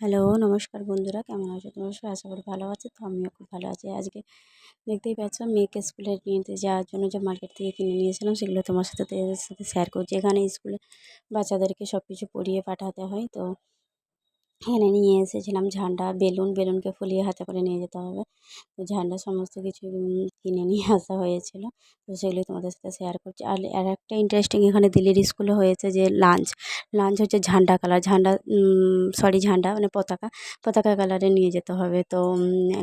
Hello, নমস্কার বন্ধুরা। কেমন আছো তোমার? সবাই আশা করি ভালো আছে, তো আমিও খুব ভালো আছি। আজকে দেখতেই পাচ্ছ, মেয়েকে স্কুলে নিতে যাওয়ার জন্য যে মার্কেট থেকে কিনে নিয়েছিলাম, সেগুলো তোমার সাথে সাথে শেয়ার করছি। এখানে স্কুলে বাচ্চাদেরকে সব কিছু পড়িয়ে পাঠাতে হয়, তো এখানে নিয়ে এসেছিলাম ঝান্ডা, বেলুন, বেলুনকে ফুলিয়ে হাতে করে নিয়ে যেতে হবে। তো ঝান্ডা সমস্ত কিছু কিনে নিয়ে আসা হয়েছিল। তো সেগুলি তোমাদের সাথে শেয়ার করছি। আর আর একটা ইন্টারেস্টিং এখানে দিল্লির স্কুলে হয়েছে যে লাঞ্চ লাঞ্চ হচ্ছে ঝান্ডা কালার ঝান্ডা সরি ঝান্ডা মানে পতাকা। পতাকা কালারে নিয়ে যেতে হবে। তো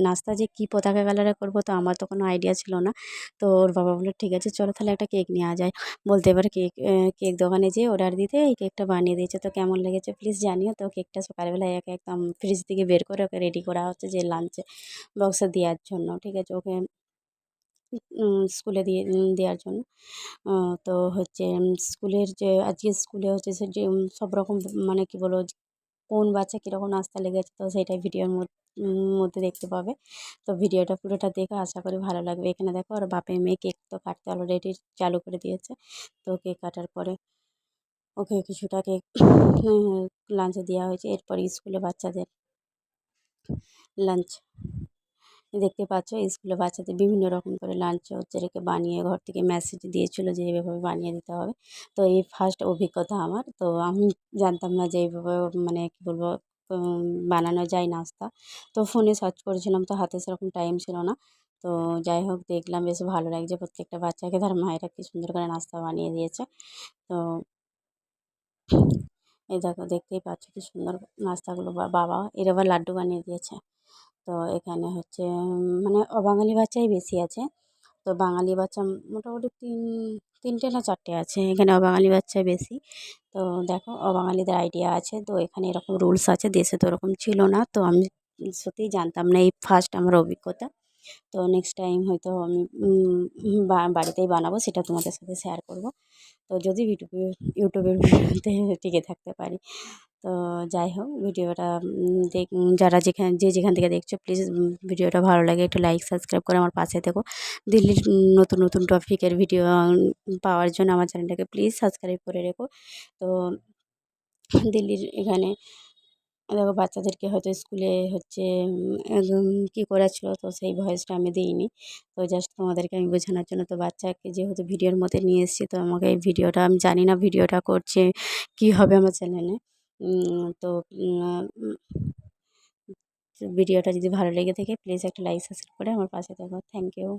নাস্তা যে কী পতাকা কালারে করব তো আমার তো কোনো আইডিয়া ছিল না। তো ওর বাবা বলল, ঠিক আছে, চলো তাহলে একটা কেক নেওয়া যায়। বলতে এবার কেক কেক দোকানে যেয়ে অর্ডার দিতে, এই কেকটা বানিয়ে দিয়েছে। তো কেমন লেগেছে প্লিজ জানিও। তো কেকটা সকালবেলা এক একদম ফ্রিজ থেকে বের করে ওকে রেডি করা হচ্ছে যে লাঞ্চে বক্সে দেওয়ার জন্য, ঠিক আছে? ওকে স্কুলে দিয়ে দেওয়ার জন্য। তো হচ্ছে স্কুলের যে, আজকে স্কুলে হচ্ছে সে যে সব রকম মানে কী বলব, কোন বাচ্চা কীরকম নাস্তা লেগেছে, তো সেটাই ভিডিওর মধ্যে দেখতে পাবে। তো ভিডিওটা পুরোটা দেখে আশা করি ভালো লাগবে। এখানে দেখো আর বাপে মেয়ে কেক তো কাটতে অলরেডি চালু করে দিয়েছে। তো কেক কাটার পরে ওকে কিছুটা কেক লাঞ্চে দেওয়া হয়েছে। এরপর স্কুলে বাচ্চাদের লাঞ্চ। দেখতে পাচ্ছ, স্কুলে বাচ্চাদের বিভিন্ন রকম করে লাঞ্চ হচ্ছে। রেখে বানিয়ে ঘর থেকে মেসেজ দিয়েছিলো যে এইভাবে বানিয়ে দিতে হবে। তো এই ফার্স্ট অভিজ্ঞতা আমার। তো আমি জানতাম না যে এইভাবে মানে কী বলব বানানো যায় নাস্তা। তো ফোনে সার্চ করেছিলাম, তো হাতে সেরকম টাইম ছিল না। তো যাই হোক, দেখলাম বেশ ভালো লাগছে। প্রত্যেকটা বাচ্চাকে, তার মায়েরা কি সুন্দর করে নাস্তা বানিয়ে দিয়েছে। তো এই দেখো, দেখতেই পাচ্ছ কি সুন্দর নাস্তাগুলো। বাবা এর আবার লাড্ডু বানিয়ে দিয়েছে। তো এখানে হচ্ছে মানে অবাঙালি বাচ্চাই বেশি আছে। তো বাঙালি বাচ্চা মোটামুটি তিন, তিনটে না চারটে আছে। এখানে অবাঙালি বাচ্চাই বেশি। তো দেখো, অবাঙালিদের আইডিয়া আছে। তো এখানে এরকম রুলস আছে। দেশে তো ওরকম ছিল না। তো আমি সত্যিই জানতাম না। এই ফার্স্ট আমার অভিজ্ঞতা। তো নেক্সট টাইম হয়তো আমি বাড়িতেই বানাবো সেটা তোমাদের সাথে শেয়ার করব। তো যদি ইউটিউবে ইউটিউবের ভিডিওতে টিকে থাকতে পারি। তো যাই হোক, ভিডিওটা দেখ, যারা যেখানে, যে যেখান থেকে দেখছ প্লিজ ভিডিওটা ভালো লাগে, একটু লাইক সাবস্ক্রাইব করে আমার পাশে থেকো। দিল্লির নতুন নতুন টপিকের ভিডিও পাওয়ার জন্য আমার চ্যানেলটাকে প্লিজ সাবস্ক্রাইব করে রেখো। তো দিল্লির এখানে দেখো বাচ্চাদেরকে হয়তো স্কুলে হচ্ছে কী করাচ্ছিলো তো সেই ভয়েসটা আমি দিইনি। তো জাস্ট তোমাদেরকে আমি বোঝানোর জন্য তো বাচ্চাকে যেহেতু ভিডিওর মধ্যে নিয়ে এসেছি তো আমাকে এই ভিডিওটা, আমি জানি না ভিডিওটা করছে কী হবে আমার চ্যানেলে। তো ভিডিওটা যদি ভালো লেগে থাকে প্লিজ একটা লাইক সাবস্ক্রাইব করে আমার পাশে থাকো। Thank you